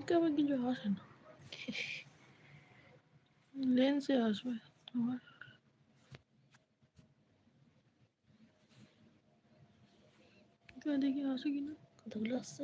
ইনকামে কিছু আসে না। লেন্সে আসবে আমার দেখি আসে কিনা। কতগুলো আসছে?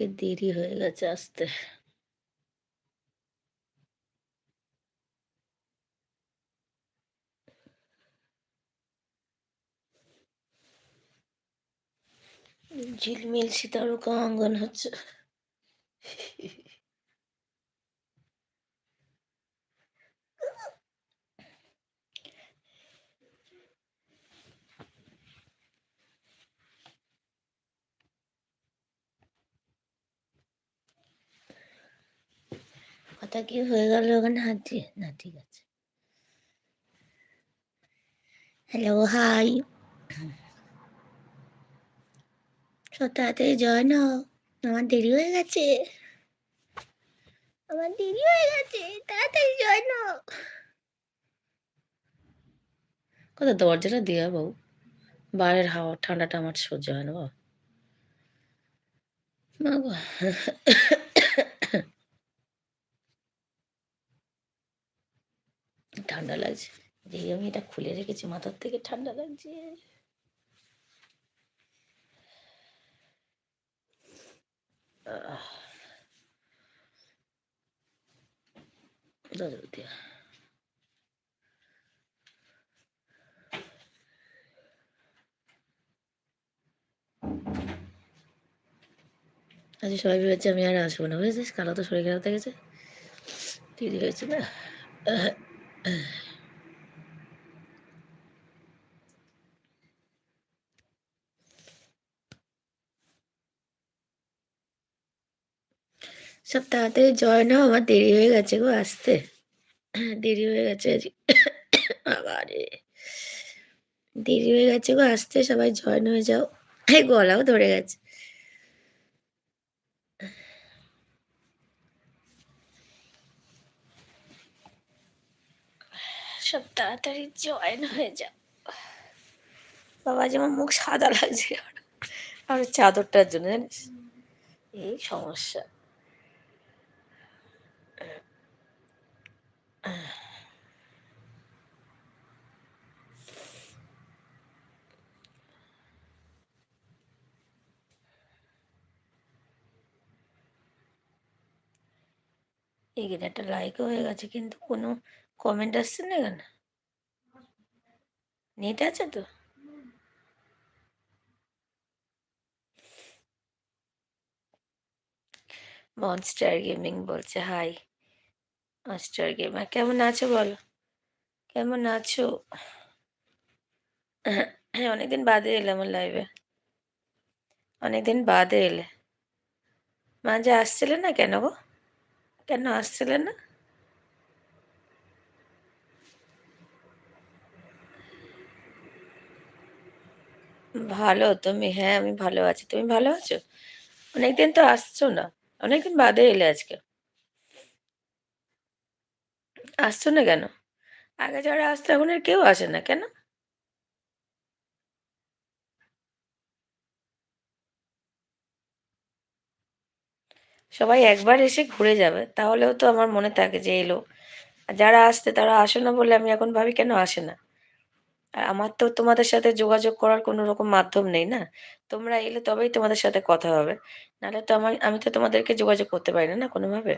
আজকে দেরি হয়ে গেছে আসতে। ঝিলমিল সীতারকা অঙ্গন হচ্ছে। কথা কি হয়ে গেল ওখানে? হাত দিয়ে। না, ঠিক আছে। হ্যালো হাই জয়েন হও। আমার দেরি হয়ে গেছে। আমার দেরি হয়ে গেছে। তাড়াতাড়ি জয়েন হও। কথা দরজাটা দেওয়া বউ বাইরের হাওয়া, ঠান্ডাটা আমার সহ্য হয় না বাবা মা গো। ঠান্ডা লাগছে। যেই আমি এটা খুলে রেখেছি মাথার থেকে ঠান্ডা লাগছে। আজ সবাই ভেবেছে আমি আর আসব না। বুঝেছিস? কালো তো শরীর খারাপ গেছে। দেরি হয়েছে না? সব তাড়াতাড়ি জয় হও আমার দেরি হয়ে গেছে গো আসতে। দেরি হয়ে গেছে আবারে দেরি হয়ে গেছে গো আসতে, সবাই জয়েন হয়ে যাও। এই গলাও ধরে গেছে। সব তাড়াতাড়ি জয়েন হয়ে যাও। বাবা যেমন মুখ সাদা লাগছে। আর চাদরটার জন্য জানিস? এই সমস্যা। এখানে একটা লাইকও হয়ে গেছে, কিন্তু কোনো কমেন্ট আসছে না কেন নেট আছে তো? মনস্টার গেমিং বলছে হাই মনস্টার গেমার কেমন আছো বলো? কেমন আছো? হ্যাঁ অনেকদিন বাদে এলে আমার লাইভে অনেকদিন বাদে এলে। মাঝে আসছিলে না কেন গো? কেন আসছিলে না? ভালো, তুমি হ্যাঁ আমি ভালো আছি। তুমি ভালো আছো? অনেকদিন তো আসছো না। অনেকদিন বাদে এলে আজকে। আসছো না কেন? আগে যারা আসতো এখন আর কেউ আসে না, কেন? সবাই একবার এসে ঘুরে যাবে, তাহলেও তো আমার মনে থাকে যে এলো। যারা আসতে তারা আসে না বলে আমি এখন ভাবি কেন আসে না? আর আমার তো তোমাদের সাথে যোগাযোগ করার কোনো রকম মাধ্যম নেই না? তোমরা এলে তবেই তোমাদের সাথে কথা হবে। নাহলে তো আমার, আমি তো তোমাদেরকে যোগাযোগ করতে পারি না না কোনোভাবে?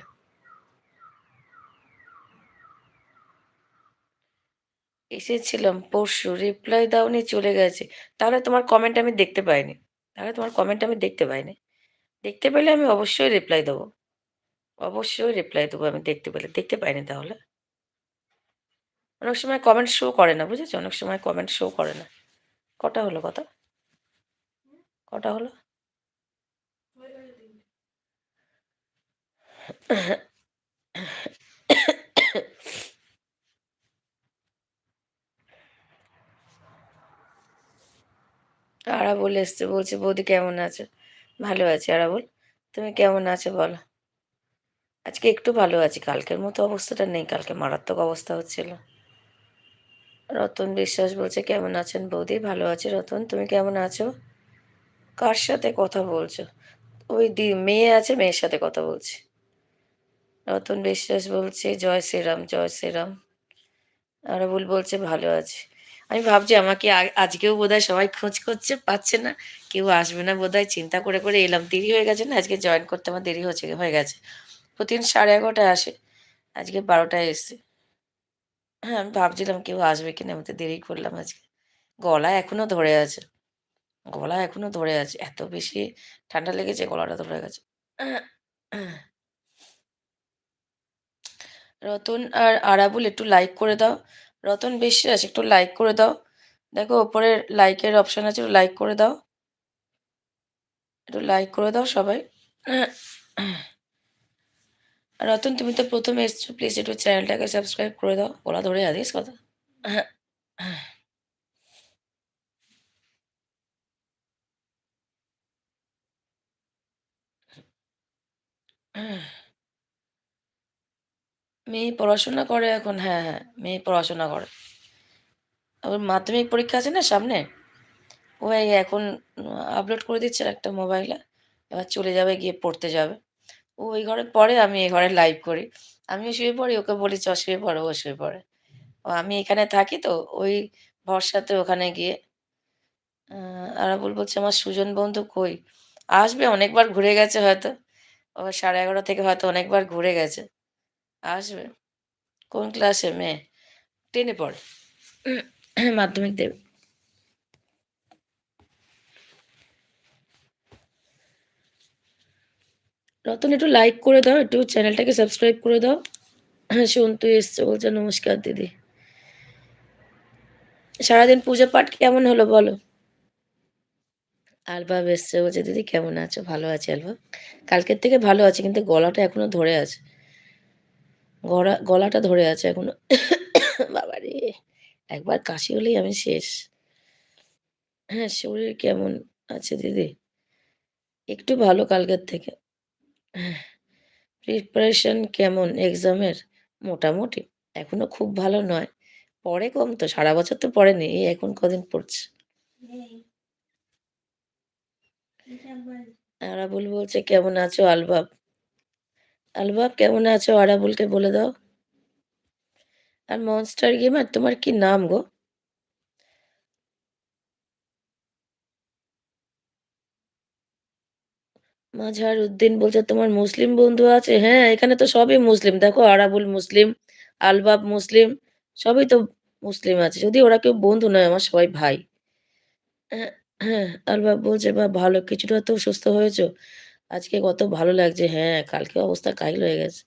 এসেছিলাম পরশু রিপ্লাই দাওনি, চলে গেছে। তাহলে তোমার কমেন্ট আমি দেখতে পাইনি। তাহলে তোমার কমেন্ট আমি দেখতে পাইনি। দেখতে পেলে আমি অবশ্যই রিপ্লাই দেবো। অবশ্যই রিপ্লাই দেবো আমি দেখতে পেলে। দেখতে পাইনি তাহলে। অনেক সময় কমেন্ট শো করে না, বুঝেছ? অনেক সময় কমেন্ট শো করে না। কটা হলো কথা? কটা হলো? তারা বলে এসছে? বলছে, বৌদি কেমন আছে? ভালো আছি, আরাবুল। তুমি কেমন আছো বলো? আজকে একটু ভালো আছি। কালকের মতো অবস্থাটা নেই, কালকে মারাত্মক অবস্থা হচ্ছিল। রতন বিশ্বাস বলছে, কেমন আছেন বৌদি? ভালো আছে রতন, তুমি কেমন আছো? কার সাথে কথা বলছো? ওই দি, মেয়ে আছে, মেয়ের সাথে কথা বলছি। রতন বিশ্বাস বলছে, জয় শ্রীরাম জয় শ্রীরাম। আরাবুল বলছে, ভালো আছে। আমি ভাবছি আমাকে আজকেও বোধহয় সবাই খোঁজ করছে, পাচ্ছে না। কেউ আসবে না বোধহয়, চিন্তা করে করে এলাম। দেরি হয়ে গেছে না? আজকে জয়েন করতে আমার দেরি হচ্ছে, হয়ে গেছে। প্রতিদিন সাড়ে এগারোটায় আসে, আজকে বারোটায় এসছে। হ্যাঁ আমি ভাবছিলাম কেউ আসবে কিনা, আমি তো দেরি করলাম আজকে। গলা এখনও ধরে আছে। গলা এখনও ধরে আছে, এত বেশি ঠান্ডা লেগেছে, গলাটা ধরে গেছে। রতন আর আরাবুল একটু লাইক করে দাও। রতন বিশ্বাস একটু লাইক করে দাও। দেখো ওপরে লাইকের অপশন আছে লাইক করে দাও। একটু লাইক করে দাও সবাই। রতন, তুমি তো প্রথম এসছো প্লিজ একটু চ্যানেলটাকে সাবস্ক্রাইব করে দাও। গলা ধরে আদিস কথা। মেয়ে পড়াশোনা করে এখন হ্যাঁ হ্যাঁ মেয়ে পড়াশোনা করে। ওর মাধ্যমিক পরীক্ষা আছে না সামনে? ও এখন আপলোড করে দিচ্ছে একটা মোবাইলে এবার চলে যাবে, গিয়ে পড়তে যাবে। ও ওই ঘরে পড়ে, আমি এই ঘরে লাইভ করি। আমিও শুয়ে পড়ি, ওকে বলি, চ, শুয়ে পড়ে, ও শুয়ে পড়ে। ও, আমি এখানে থাকি তো, ওই ভরসাতে ওখানে গিয়ে আরাবুল বলছে, আমার সুজন বন্ধু কই? আসবে, অনেকবার ঘুরে গেছে হয়তো। ও সাড়ে এগারো থেকে হয়তো অনেকবার ঘুরে গেছে। আসবে। কোন ক্লাসে মেয়ে? টেনে পড়ে। মাধ্যমিক দেবে। রতন, একটু লাইক করে দাও, একটু চ্যানেলটাকে সাবস্ক্রাইব করে দাও। সন্তু এসছে বলছে, নমস্কার দিদি। সারাদিন পুজো পাঠ কেমন হলো বলো? আলবাব এসছে বলছে, দিদি কেমন আছো? ভালো আছে আলবাব কালকের থেকে ভালো আছে, কিন্তু গলাটা এখনও ধরে আছে। গলা গলাটা ধরে আছে এখনও। বাবারে একবার কাশি হলেই আমি শেষ। হ্যাঁ শরীর কেমন আছে দিদি? একটু ভালো কালকের থেকে। প্রিপারেশন কেমন? এক্সামের মোটামুটি। এখনও খুব ভালো নয়। পরে কম তো সারা বছর তো পড়েনি এই এখন কদিন পড়ছে। আরাবুল বলছে কেমন আছো আলবাব? আলবাব কেমন আছো? আরাবুলকে বলে দাও। আর মনস্টার গেমার তোমার কি নাম গো? মাঝার উদ্দিন বলছে তোমার মুসলিম বন্ধু আছে? হ্যাঁ এখানে তো সবই মুসলিম। দেখো আরাবুল মুসলিম আলবাব মুসলিম সবই তো মুসলিম আছে। যদি ওরা কেউ বন্ধু নয় আমার সবাই ভাই। হ্যাঁ, হ্যাঁ আলবাব বলছে বা ভালো। কিছুটা তো সুস্থ হয়েছো? আজকে কত ভালো লাগছে হ্যাঁ কালকে অবস্থা কাহিল হয়ে গেছে।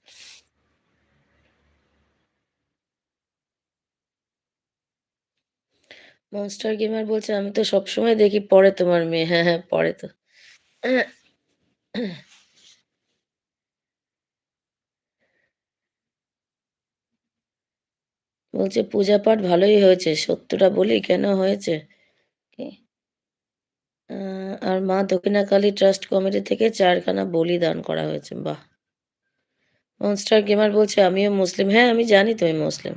মনস্টার গেমার বলছে, আমি তো সবসময় দেখি, পরে তোমার মেয়ে। হ্যাঁ হ্যাঁ পড়ে তো। বলছে, পূজা পাঠ ভালোই হয়েছে, সত্যটা বলি কেন হয়েছে? আর মা দক্ষিণাকালী ট্রাস্ট কমিটি থেকে চারখানা বলি দান করা হয়েছে। বাহ। মনস্টার গেমার বলছে, আমিও মুসলিম। হ্যাঁ আমি জানি তুমি মুসলিম।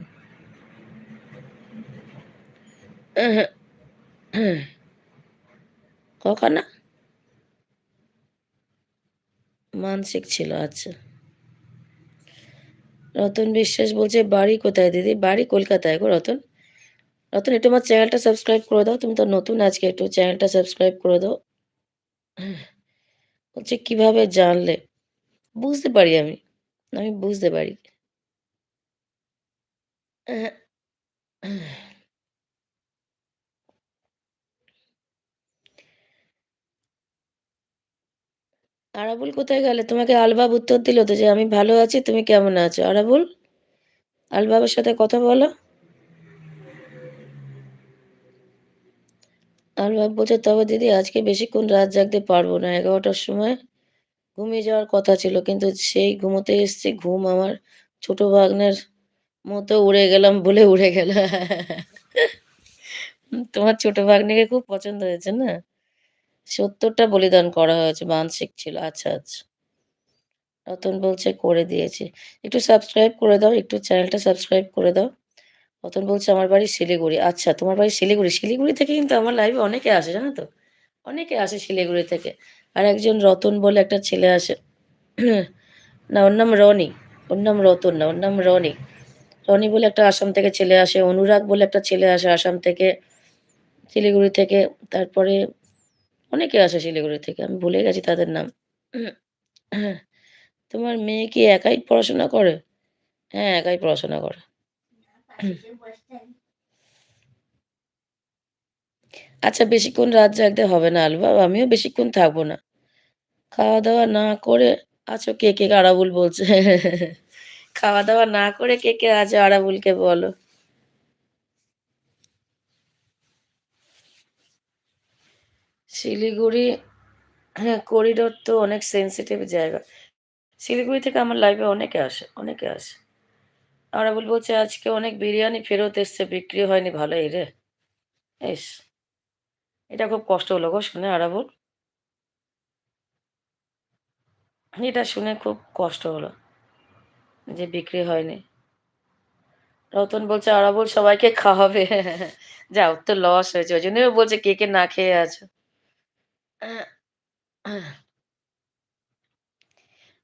কখানা মানসিক ছিল আচ্ছা। রতন বিশ্বাস বলছে, বাড়ি কোথায় দিদি? বাড়ি কলকাতায় গো রতন। রতন একটু আমার চ্যানেলটা সাবস্ক্রাইব করে দাও। তুমি তো নতুন আজকে, একটু চ্যানেলটা সাবস্ক্রাইব করে দাও। বলছে, কীভাবে জানলে? বুঝতে পারি আমি। আমি বুঝতে পারি। আরাবুল কোথায় গেলে? তোমাকে আলবাব উত্তর দিল তো যে আমি ভালো আছি, তুমি কেমন আছো? আরাবুল? আলবাবের সাথে কথা বলো। আলবাব বলছে, তবে দিদি আজকে বেশিক্ষণ রাত জাগতে পারব না। এগারোটার সময় ঘুমিয়ে যাওয়ার কথা ছিল, কিন্তু সেই ঘুমোতে এসছি, ঘুম আমার ছোট ভাগ্নের মতো উড়ে গেলাম বলে উড়ে গেল। তোমার ছোট ভাগ্নিকে খুব পছন্দ হয়েছে না? সত্তরটা বলিদান করা হয়েছে, মানসিক ছিল আচ্ছা আচ্ছা। রতন বলছে, করে দিয়েছি। একটু সাবস্ক্রাইব করে দাও, একটু চ্যানেলটা সাবস্ক্রাইব করে দাও। রতন বলছে, আমার বাড়ি শিলিগুড়ি। আচ্ছা তোমার বাড়ি শিলিগুড়ি? শিলিগুড়ি থেকে কিন্তু আমার লাইভে অনেকে আসে, জানো তো? অনেকে আসে শিলিগুড়ি থেকে। আর একজন রতন বলে একটা ছেলে আসে। না, ওর নাম রনি। ওর নাম রতন না, ওর নাম রনি। রনি বলে একটা আসাম থেকে ছেলে আসে, অনুরাগ বলে একটা ছেলে আসে আসাম থেকে, শিলিগুড়ি থেকে। তারপরে অনেকে আসে শিলিগুড়ি থেকে, আমি ভুলে গেছি তাদের নাম। তোমার মেয়ে কি একাই পড়াশোনা করে? হ্যাঁ একাই পড়াশোনা করে। আচ্ছা বেশিক্ষণ রাত জাগতে হবে না আলবা আমিও বেশিক্ষণ থাকব না। খাওয়া দাওয়া না করে আছো কে কে আরাবুল বলছে? খাওয়া দাওয়া না করে কে কে আছো আরাবুলকে বলো। শিলিগুড়ি হ্যাঁ করিডোর তো অনেক সেন্সিটিভ জায়গা। শিলিগুড়ি থেকে আমার লাইফে অনেকে আসে অনেকে আসে। আরাবুল বলছে আজকে অনেক বিরিয়ানি ফেরত এসছে, বিক্রি হয়নি, ভালোই রে। ইস, এটা খুব কষ্ট হলো গো শুনে আরাবুল এটা শুনে খুব কষ্ট হলো যে বিক্রি হয়নি। রতন বলছে আরাবুল সবাইকে খাওয়াবে। যাও, তো লস হয়েছে, ওই জন্যই বলছে, কে কে না খেয়ে আছো।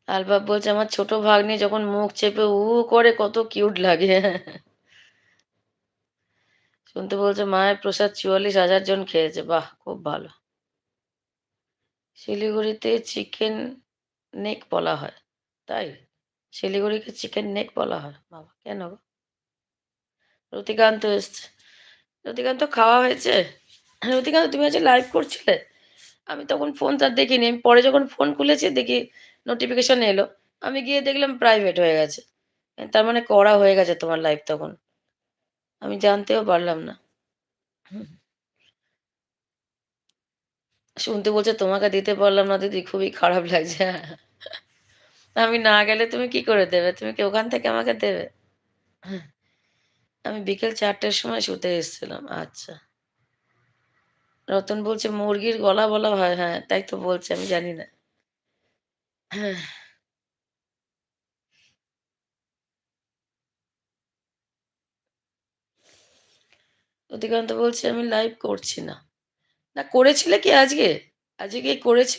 আলবাব বলছে, আমার ছোট ভাগ্নি যখন মুখ চেপে উ করে কত কিউট লাগে। শুনতে বলছে, মায়ের প্রসাদ চুয়াল্লিশ হাজার জন খেয়েছে। বাহ, খুব ভালো। শিলিগুড়িতে চিকেন নেক বলা হয়। তাই? শিলিগুড়িকে চিকেন নেক বলা হয়? বাবা, কেন রতিকান্ত এসছে। রতিকান্ত, খাওয়া হয়েছে? রতিকান্ত, তুমি আজকে লাইভ করছিলে? আমি তখন ফোন তার দেখিনি। আমি পরে যখন ফোন খুলেছি, দেখি নোটিফিকেশন এলো। আমি গিয়ে দেখলাম প্রাইভেট হয়ে গেছে। তার মানে করা হয়ে গেছে তোমার লাইফ তখন। আমি জানতেও পারলাম না। শুনতে বলছে তোমাকে দিতে পারলাম না দিদি, খুবই খারাপ লাগছে। আমি না গেলে তুমি কি করে দেবে? তুমি কি ওখান থেকে আমাকে দেবে। আমি বিকেল চারটের সময় শুতে এসেছিলাম আচ্ছা। রতন বলছে, মুরগির গলা বলা হয় হ্যাঁ তাই তো বলছে, আমি জানি না। অধিকান্ত বলছে আমি লাইভ করছি না। না করেছিলে কি আজকে? আজকে কি করেছিলে